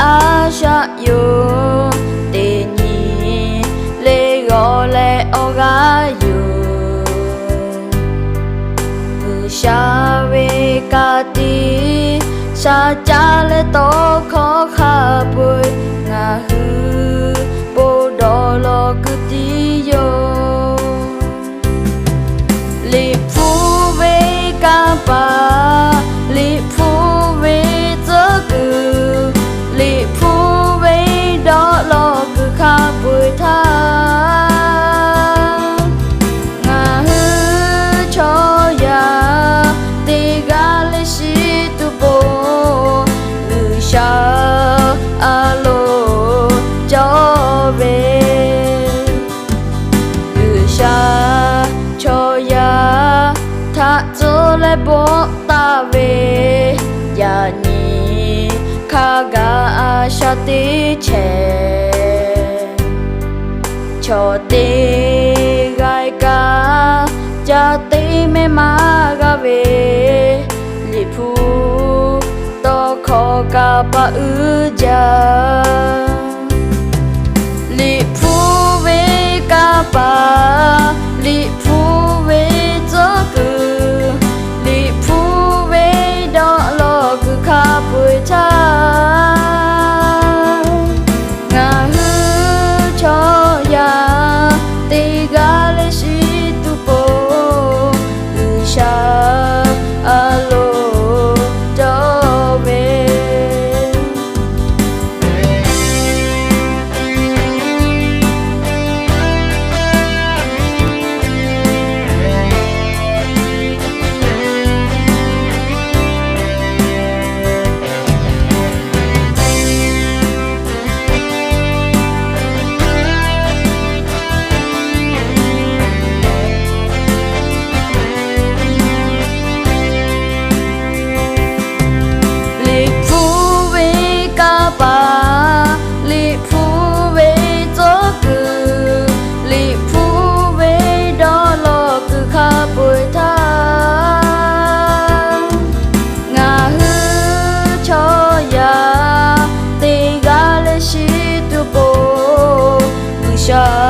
အားရယိုတေညီလေးကိုလေအောကယိုဘူရှာဝေကတိရှာကြလေတော့ခေါ်ခါပူ 做来波大卫呀你卡嘎阿夏的切，乔的该嘎家的没马嘎维里普多考嘎巴乌家。show.